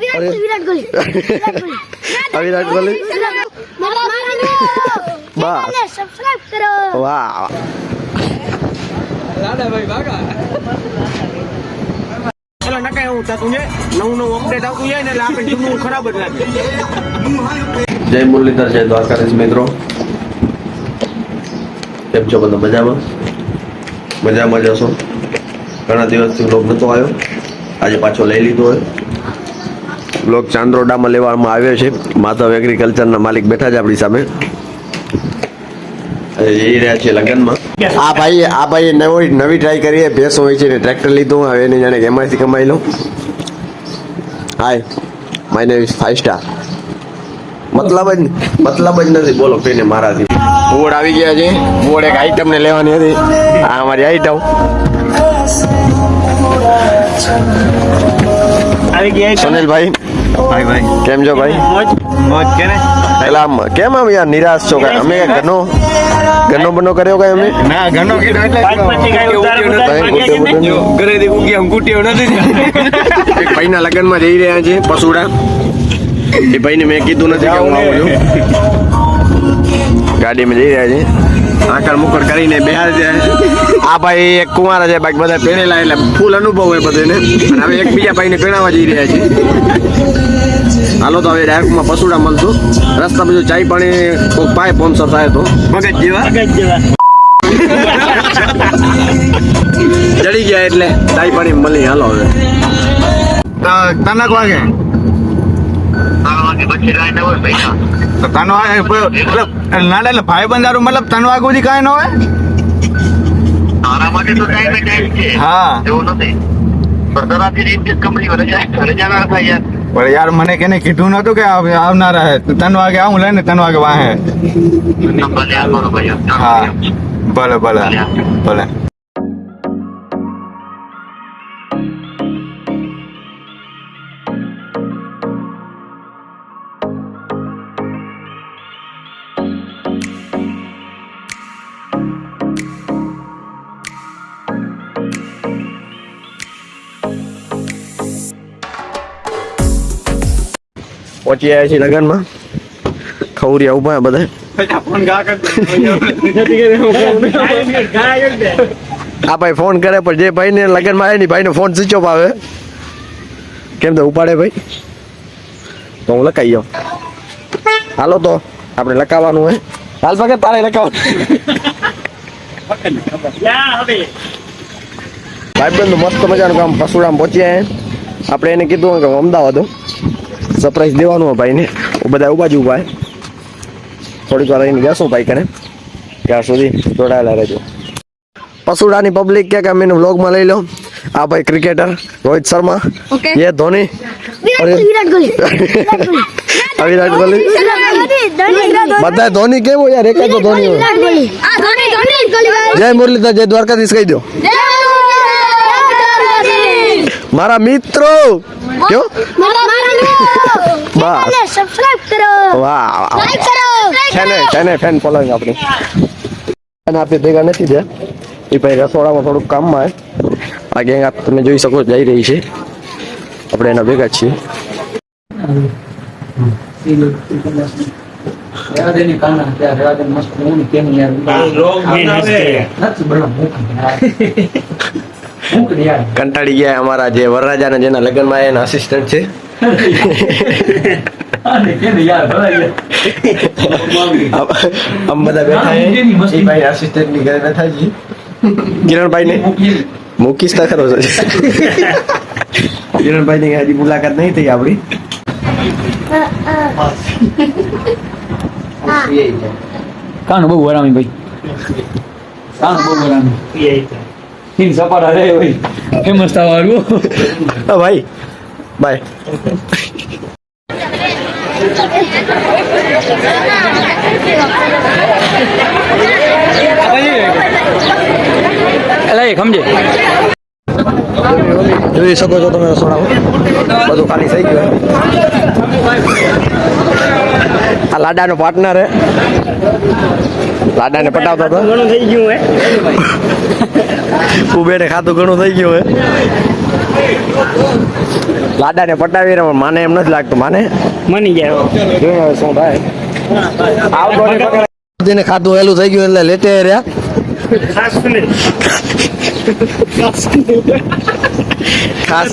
વિરાટ કોહલી વિરાટ બસ subscribe કરો. વાહ. પેલા નકાય એવું થતું છે. નવું નવું અપડેટ આવતું જાય ને એટલે આપણે જૂનું ખરાબ જ લાગે. જય મુરલીધર જય દ્વારકાધીશ મિત્રો. કેમ છો બધા? મજામાં? મજામાં જશો ઘણા દિવસથી બ્લોગ નતો આવ્યો. આજે પાછો લઈ લીધો હોય. વ્લોગ ચાંદ્રોડામાં લેવામાં આવ્યો છે. માધવ એગ્રીકલ્ચરના માલિક બેઠા છે આપણી સામે. જઈ રહ્યા છે લગ્નમાં. આ ભાઈ આ ભાઈ નવી નવી ટ્રાય કરીએ ભેંસ હોય છે ને ટ્રેક્ટર લીધું હવે એને જાણે એમાંથી કમાઈ લઉં hi my name is five star મતલબ જ મતલબ જ નથી. બોલો કોઈને મારાથી. બોર્ડ આવી ગયા છે. બોર્ડ એક આઈટમ ને લેવાની હતી. આ અમારી આઈટમ આવી ગયા સુનિલભાઈ ભાઈ ભાઈ. કેમ છો ભાઈ? મોજ કે ને? આમ કેમ આમ યાર નિરાશ છો કે અમે ઘરનો ઘરનો બનો કર્યો કઈ અમે? ના ઘણો કીધો એટલે ઘરેથી ઉગી આમ નથી. એક ભાઈના લગ્નમાં જઈ રહ્યા છે પશુડા એ ભાઈને મેં કીધું નથી કે હું આવું છું. ગાડીમાં જઈ રહ્યા છે. આકડ મુકડ કરીને બેહાર જાય આ ભાઈ એક કુંવારા છે બાકી બધા પહેરેલા એટલે ફૂલ અનુભવ હોય બધાને હવે એક બીજા ભાઈને પહેણાવવા જઈ રહ્યા છે. હાલો તો હવે ડાયરેક્ટમાં પસુડા મળતું રસ્તા બધું ચાય પાણી કોઈ પાય પોન્સર થાય તો. મગજ જેવા? જડી ગયા એટલે ચાય પાણી મળી. હાલો હવે. તનક વાગે. તો તનો મતલબ નાના એટલે ભાઈ બંધારું મતલબ તન વાગે સુધી કાંઈ ન હોય? તો ટાઈમ એ ટાઈમ છે. હા. એવું નથી. કંપની રજા રજા ના થાય યાર. પણ યાર મને કેને કીધું નતું કે આવ- આવનારા હે. ત્રણ વાગે આવું લઈને ત્રણ વાગે વાહે. હા. ભલે ભલે. ભલે. પહોંચી આવ્યા છીએ લગ્નમાં. ખવરિયા ઊભા બધા. આ ભાઈ ફોન કરે પણ જે ભાઈને લગ્નમાં આવે ને ભાઈનો ફોન સ્વિચ ઓફ આવે. કેમ તો ઉપાડે ભાઈ? તો હું લખાઈ જાઉં. હાલો તો આપણે લખાવાનું હોય હાલ ભાગે તારે લખાવાનું. ભાઈબંધ મસ્ત મજાનું કામ પસુડામાં પહોંચ્યા આપણે એને કીધું કે હું અમદાવાદ હું. સરપ્રાઈઝ દેવાનું ભાઈને. બધા ઉબાજુ ભાઈ થોડીક વાર રહીને જશું ભાઈ કને ત્યાં સુધી જોડાયેલા રહેજો. પસુડાની પબ્લિક કે અમે વ્લોગમાં લઈ લો. આ ભાઈ ક્રિકેટર રોહિત શર્મા યે ધોની વિરાટ વિરાટ કોહલી. બધા ધોની કેવો યાર? એક તો ધોની જય મુરલીધર જય દ્વારકાધીશ કહી દો. મારા મિત્રો કયો સબસ્ક્રાઇબ કરો. વાહ લાઈક કરો. છે ને છે ને ફેન ફોલોઈંગ આપણી. અને આપણે ભેગા નથી થયા. એ ભાઈ રસોડામાં થોડુંક કામમાં આ ગેંગ આપ તમે જોઈ શકો જઈ રહી છે. આપણે એના ભેગા છીએ. કંટાળી ગયા અમારા જે વરરાજાના જેના લગ્નમાં એના આસિસ્ટન્ટ છે. આમ આમ બધા બેઠા હે. એ ભાઈ આસિસ્ટન્ટની ઘરે બેઠા છીએ. કિરણભાઈ ને મૂકીશ તો ખરો. કિરણભાઈ ની હજી મુલાકાત નહીં થઈ આપડી કાનું બહુ વરામી ભાઈ. કાનું બહુ વરામી સપાટા રે ભાઈ. ફેમસ થવાનું હા ભાઈ બાય એટલે સમજે જોઈ શકો છો તમે રસોડામાં બધું ખાલી થઈ ગયું આ લાડાનો પાર્ટનર હે લાડાને પટાવતો હતો ઘણું થઈ ગયું હે કુબેરે ખાતું ઘણું થઈ ગયું હે લાડાને પટાવી રહ્યો મને એમ નથી લાગતું માને? મની ગયા શું થાય? આવતો ખાધું હેલું થઈ ગયું એટલે લેતે રહ્યા. ખાસ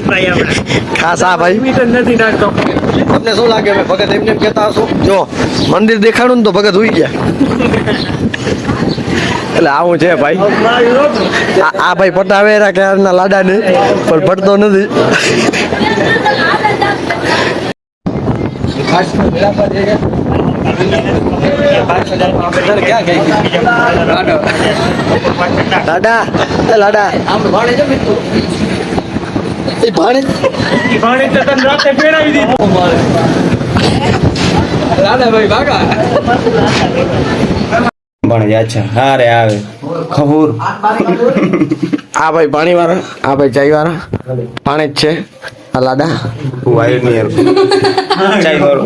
ખાસ આ ભાઈ. નથી નાખતો. તમને શું લાગે? ભાઈ ભગત એમને એમ કહેતા હશો? જો મંદિર દેખાડું ને તો ભગત હોઈ ગયા. એટલે આવું છે ભાઈ. આ ભાઈ પટાવે એરા ક્યારના લાડા ને, પણ પડતો નથી. લાડા, એ ભાણે. ભાઈ અચ્છા હારે આવે. ખબર આ ભાઈ પાણી વાળા આ ભાઈ ચાઈ વાળા પાણી જ છે. આ લાડા. વાયરની યાર ચાઈ વાળો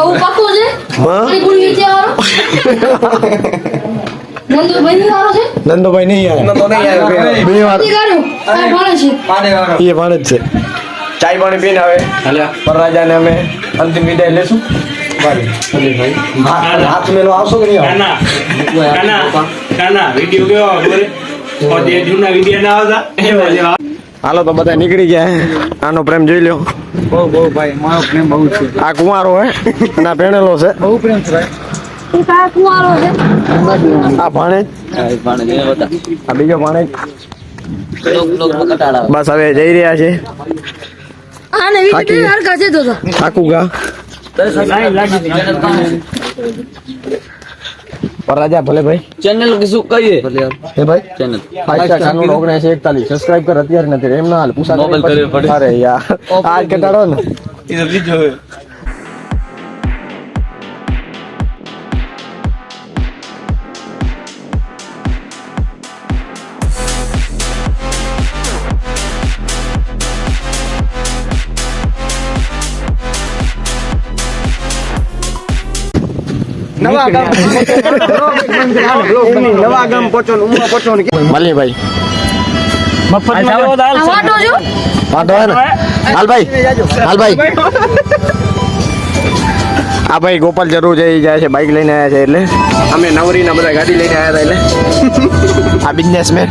આવું પાકું છે? પાણી પૂરી વેચે વાળો? નંદુભાઈ વાળો છે? નંદુભાઈ નહીં આવે. તો નહીં આવે બે વાર. એ પાણી જ છે. ચાય પાણી પીને આવે. વરરાજાને અમે અંતિમ વિદાય લેશું. હાથ મેલો આવશો કે નહીં આવો? કાના કાના કાના વીડિયો કેવો બોલે ઓ જે જૂના વીડિયો ના આવતા એવા જેવા હાલો તો બધા નીકળી ગયા આનો પ્રેમ જોઈ લ્યો. બહુ બહુ ભાઈ મારો પ્રેમ બહુ છે. આ કુંવારો હે ના પેણેલો છે. બહુ પ્રેમ છે ભાઈ. ઈ કા કુંવારો છે આ ભાણે આ બીજો ભાણે બસ હવે જઈ રહ્યા છે. આને તો તો. વરરાજા ભલે ભાઈ. ચેનલ શું કહીએ? હે ભાઈ? ચેનલ એકતાલીસ. સબસ્ક્રાઇબ કર અત્યારે નથી. એમ ના હાલ. પૂછા મોબાઈલ કરવી પડે. અરે યાર. આજ કટાડો ને. નવા ગામ પહોંચો. ને પહોંચો. મળી ભાઈ મફતમાં લેવો તો આ જો વાંધો હે ને? હાલ ભાઈ હાલ ભાઈ આ ભાઈ ગોપાલ જરૂર જઈ જાય છે બાઇક લઈને આવ્યા છે એટલે. અમે નવરીના બધા ગાડી લઈને આવ્યા હતા એટલે. આ બિઝનેસમેન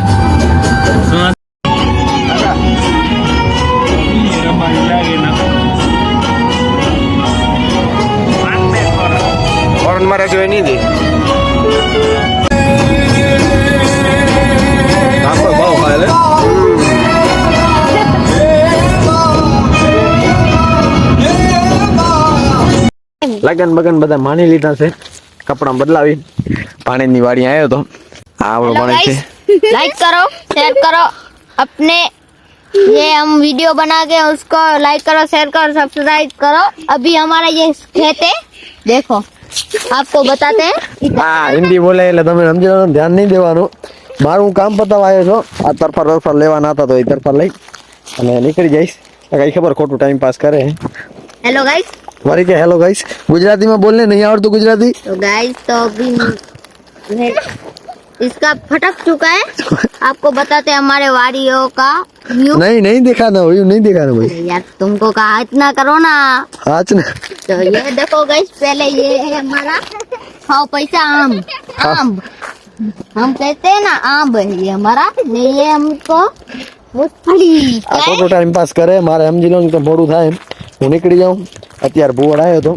લગન બગન બધા માની લીધા છે કપડાં બદલાવી પાણીની વાડી આવ્યો તો આ આપણો પાણી છે लाइक करो शेयर करो अपने ये हम वीडियो बना के उसको लाइक करो शेयर करो सब्सक्राइब करो अभी हमारा ये खेत है देखो आपको बताते हैं હા હિન્દી બોલે એટલે તમે સમજી લો ધ્યાન નહીં દેવાનું મારું કામ પતાવવા આવ્યો છો આ તરફર તરફર લેવાના હતા તો એ તરફર લઈ અને નીકળી જઈશ કઈ ખબર ખોટું ટાઈમ પાસ કરે हेलो गाइस મારી કે હેલો ગાઈસ ગુજરાતીમાં બોલને નહીં આવડતું ગુજરાતી तो गाइस तो अभी मैं- इसका फटक चुका है आपको बताते हैं हमारे वाड़ियों का व्यू नहीं नहीं दिखाना हो नहीं दिखाना भाई यार तुमको कहा इतना करो ना आज ना तो ये देखो गाइस पहले ये है हमारा सौ पैसा आम आम हम कहते हैं ना आम है ये हमारा नहीं ये हमको मूंगफली આ क्या है? ખોટો ટાઈમ પાસ કરે મારે સમજી લો ને તો મોડું થાય એમ હું નીકળી જાઉં અત્યારે ભૂવડ આવ્યો હતો.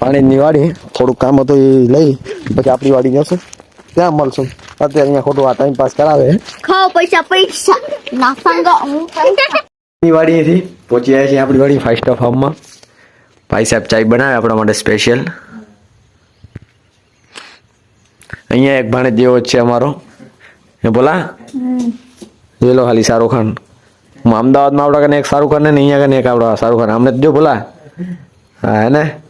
પાણીની વાડી. થોડુંક કામ હતું એ લઈ. પછી આપણી વાડી જશું. ત્યાં મળશું. અત્યારે અહીંયા ખોટું આ ટાઈમ પાસ કરાવે. ખાઓ પૈસા પૈસા. ના સંગો પહોંચી આવ્યા છીએ આપણી વાડી ફાઇવ સ્ટાર ફાર્મમાં ભાઈ સાહેબ ચાય બનાવે આપણા માટે સ્પેશિયલ અહીંયા એક ભાણે જેવો છે અમારો. એ બોલા એ લો ખાલી શાહરુખ ખાન. હું અમદાવાદમાં આપણા કને એક શાહરૂખ ખાન ને અહીંયા કને એક આપણા શાહરૂખ ખાન. અમને જો બોલા હા, હે ને?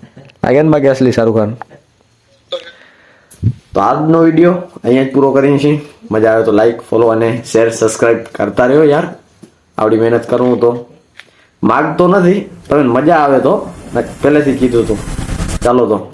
આગેનમાં બાકી અસલી શાહરુખ ખાન? તો આજનો વીડિયો અહીંયા જ પૂરો કરીએ છીએ. મજા આવે તો લાઈક ફોલો અને શેર સબસ્ક્રાઈબ કરતા રહ્યો યાર. આવડી મહેનત કરું તો. માગતો નથી તમે મજા આવે તો. પહેલેથી કીધું હતું. ચાલો તો.